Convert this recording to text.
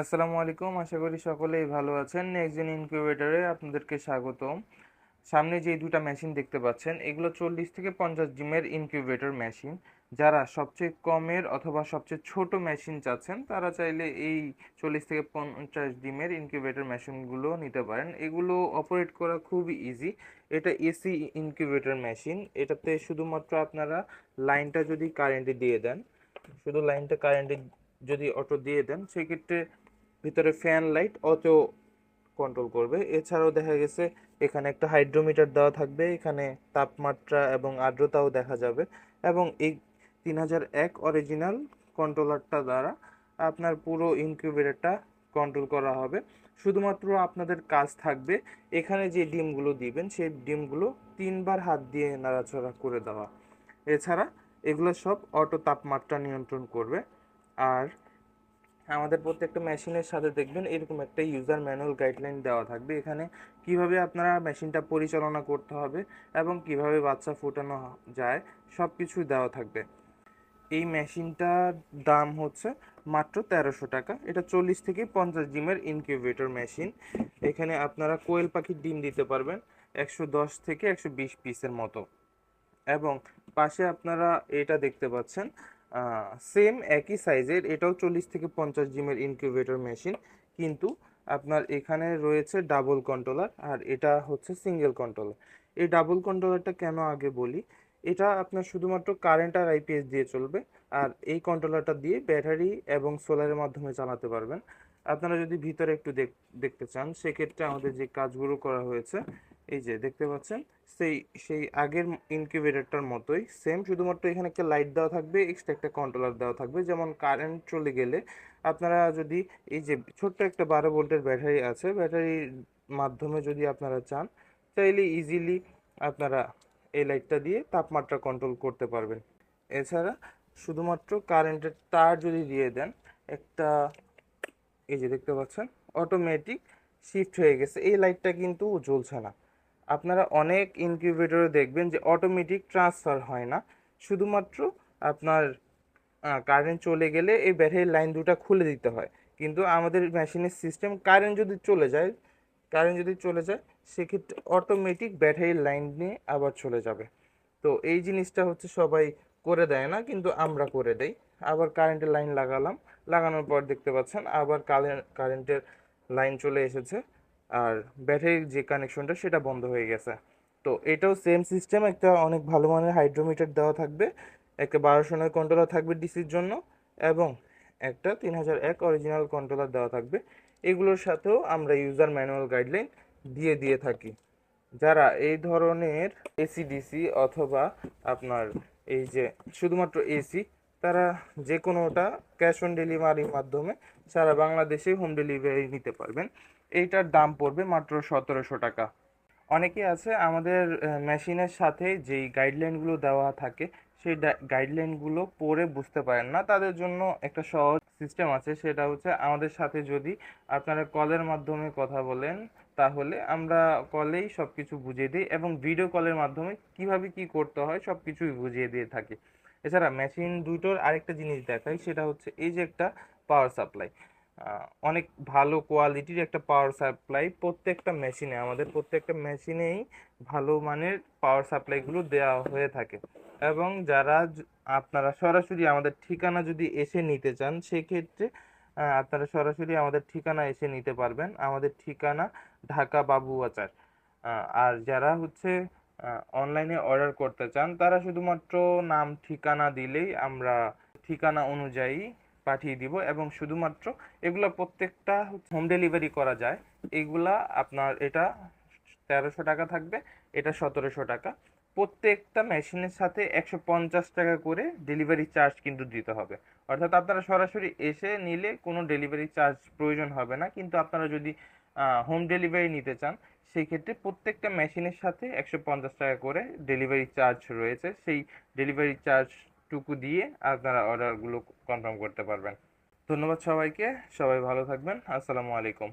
আসসালামু আলাইকুম। আশা করি সকলেই ভালো আছেন। নেক্সট জেন ইনকিউবেটরে আপনাদেরকে স্বাগতম। সামনে যে দুটা মেশিন দেখতে পাচ্ছেন, এগুলো চল্লিশ থেকে পঞ্চাশ ডিমের ইনকিউবেটর মেশিন যারা সবচেয়ে কমের অথবা সবচেয়ে ছোট মেশিন চাচ্ছেন, তারা চাইলে এই চল্লিশ থেকে পঞ্চাশ ডিমের ইনকিউবেটর মেশিনগুলো নিতে পারেন। এগুলো অপারেট করা খুবই ইজি এটা এসি ইনকিউবেটর মেশিন এটাতে শুধুমাত্র আপনারা লাইনটা যদি কারেন্টে দিয়ে দেন, শুধু লাইনটা কারেন্টে যদি অটো দিয়ে দেন, সেক্ষেত্রে ভিতরে ফ্যান লাইট অটো কন্ট্রোল করবে। এছাড়াও দেখা গেছে, এখানে একটা হাইড্রোমিটার দেওয়া থাকবে, এখানে তাপমাত্রা এবং আর্দ্রতাও দেখা যাবে। এবং এই তিন হাজার এক অরিজিনাল কন্ট্রোলারটা দ্বারা আপনার পুরো ইনকিউবেটরটা কন্ট্রোল করা হবে। শুধুমাত্র আপনাদের কাজ থাকবে, এখানে যে ডিমগুলো দিবেন, সেই ডিমগুলো তিনবার হাত দিয়ে নাড়াচাড়া করে দেওয়া। এছাড়া এগুলো সব অটো তাপমাত্রা নিয়ন্ত্রণ করবে। আর আমাদের প্রত্যেকটা মেশিনের সাথে দেখবেন এরকম একটা ইউজার ম্যানুয়াল গাইডলাইন দেওয়া থাকবে। এখানে কীভাবে আপনারা মেশিনটা পরিচালনা করতে হবে এবং কীভাবে বাচ্চা ফোটানো যায় সব কিছু দেওয়া থাকবে। এই মেশিনটার দাম হচ্ছে মাত্র তেরোশো টাকা। এটা চল্লিশ থেকে পঞ্চাশ ডিমের ইনকিউবেটর মেশিন এখানে আপনারা কোয়েল পাখির ডিম দিতে পারবেন একশো দশ থেকে একশো বিশ পিসের মতো। এবং পাশে আপনারা এটা দেখতে পাচ্ছেন সেম একই সাইজের এটাও চল্লিশ থেকে পঞ্চাশ জিমের ইনকিউবেটর মেশিন কিন্তু আপনার এখানে রয়েছে ডাবল কন্ট্রোলার আর এটা হচ্ছে সিঙ্গেল কন্ট্রোলার এই ডাবল কন্ট্রোলারটা কেন আগে বলি? এটা আপনার শুধুমাত্র কারেন্ট আর আইপিএস দিয়ে চলবে, আর এই কন্ট্রোলারটা দিয়ে ব্যাটারি এবং সোলারের মাধ্যমে চালাতে পারবেন। আপনারা যদি ভিতরে একটু দেখতে চান, সেক্ষেত্রে আমাদের যে কাজগুলো করা হয়েছে, এই যে দেখতে পাচ্ছেন, সেই সেই আগের ইনকিউবেটরটার মতোই সেম শুধুমাত্র এখানে একটা লাইট দেওয়া থাকবে এক্সট্রা একটা কন্ট্রোলার দেওয়া থাকবে, যেমন কারেন্ট চলে গেলে আপনারা যদি, এই যে ছোট্ট একটা বারো ভোল্টের ব্যাটারি আছে, ব্যাটারির মাধ্যমে যদি আপনারা চান তাইলে ইজিলি আপনারা এই লাইটটা দিয়ে তাপমাত্রা কন্ট্রোল করতে পারবেন। এছাড়া শুধুমাত্র কারেন্টের তার যদি দিয়ে দেন, একটা এই যে দেখতে পাচ্ছেন অটোমেটিক শিফট হয়ে গেছে। এই লাইটটা কিন্তু জ্বলছে না। আপনারা অনেক ইনকিউবেটরে দেখবেন যে অটোমেটিক ট্রান্সফার হয় না। শুধুমাত্র আপনার কারেন্ট চলে গেলে এই ব্যাটারির লাইন দুটা খুলে দিতে হয়। কিন্তু আমাদের মেশিনের সিস্টেম কারেন্ট যদি চলে যায় কারেন্ট যদি চলে যায়, সেক্ষেত্রে অটোমেটিক ব্যাটারির লাইন নিয়ে আবার চলে যাবে। তো এই জিনিসটা হচ্ছে সবাই করে দেয় না, কিন্তু আমরা করে দেই। আবার কারেন্টের লাইন লাগালাম। লাগানোর পর দেখতে পাচ্ছেন আবার কারেন্টের লাইন চলে এসেছে। আর ব্যাটারির যে কানেকশনটা সেটা বন্ধ হয়ে গেছে। তো এটাও সেম সিস্টেম একটা অনেক ভালো মানের হাইড্রোমিটার দেওয়া থাকবে। একটা বারোশো কন্ট্রোলার থাকবে ডিসির জন্য এবং একটা তিন হাজার এক অরিজিনাল কন্ট্রোলার দেওয়া থাকবে। এগুলোর সাথেও আমরা ইউজার ম্যানুয়াল গাইডলাইন দিয়ে দিয়ে থাকি। যারা এই ধরনের এসি ডিসি অথবা আপনার এই যে শুধুমাত্র এসি তারা যে কোনোটা ক্যাশ অন ডেলিভারির মাধ্যমে সারা বাংলাদেশে হোম ডেলিভারি নিতে পারবেন। এইটার দাম পড়বে মাত্র সতেরোশো টাকা। অনেকে আছে, আমাদের মেশিনের সাথে যেই গাইডলাইনগুলো দেওয়া থাকে, সেই গাইডলাইনগুলো পড়ে বুঝতে পারেন না। তাদের জন্য একটা সহজ সিস্টেম আছে, সেটা হচ্ছে আমাদের সাথে যদি আপনারা কলের মাধ্যমে কথা বলেন, তাহলে আমরা কলেই সব কিছু বুঝিয়ে দিই এবং ভিডিও কলের মাধ্যমে কীভাবে কি করতে হয় সব কিছুই বুঝিয়ে দিয়ে থাকি। এছাড়া মেশিন দুটোর আরেকটা জিনিস দেখাই, সেটা হচ্ছে এই যে একটা পাওয়ার সাপ্লাই অনেক ভালো কোয়ালিটির একটা পাওয়ার সাপ্লাই প্রত্যেকটা মেশিনে আমাদের প্রত্যেকটা মেশিনেই ভালো মানের পাওয়ার সাপ্লাইগুলো দেওয়া হয়ে থাকে। এবং যারা আপনারা সরাসরি আমাদের ঠিকানা যদি এসে নিতে চান, সেক্ষেত্রে আপনারা সরাসরি আমাদের ঠিকানা এসে নিতে পারবেন। আমাদের ঠিকানা ঢাকা বাবুবাজার আর যারা হচ্ছে অনলাইনে অর্ডার করতে চান, তারা শুধুমাত্র নাম, ঠিকানা দিলেই আমরা ঠিকানা অনুযায়ী পাঠিয়ে দিব এবং শুধুমাত্র এগুলো প্রত্যেকটা হোম ডেলিভারি করা যায়। এগুলা আপনার এটা তেরোশো টাকা থাকবে, এটা সতেরোশো টাকা। প্রত্যেকটা মেশিনের সাথে একশো পঞ্চাশ টাকা করে ডেলিভারি চার্জ কিন্তু দিতে হবে। অর্থাৎ আপনারা সরাসরি এসে নিলে কোনো ডেলিভারি চার্জ প্রয়োজন হবে না, কিন্তু আপনারা যদি হোম ডেলিভারি নিতে চান, সেই ক্ষেত্রে প্রত্যেকটা মেশিনের সাথে একশো পঞ্চাশ টাকা করে ডেলিভারি চার্জ রয়েছে। সেই ডেলিভারি চার্জটুকু দিয়ে আপনারা অর্ডারগুলো কনফার্ম করতে পারবেন। ধন্যবাদ সবাইকে, সবাই ভালো থাকবেন। আসসালামু আলাইকুম।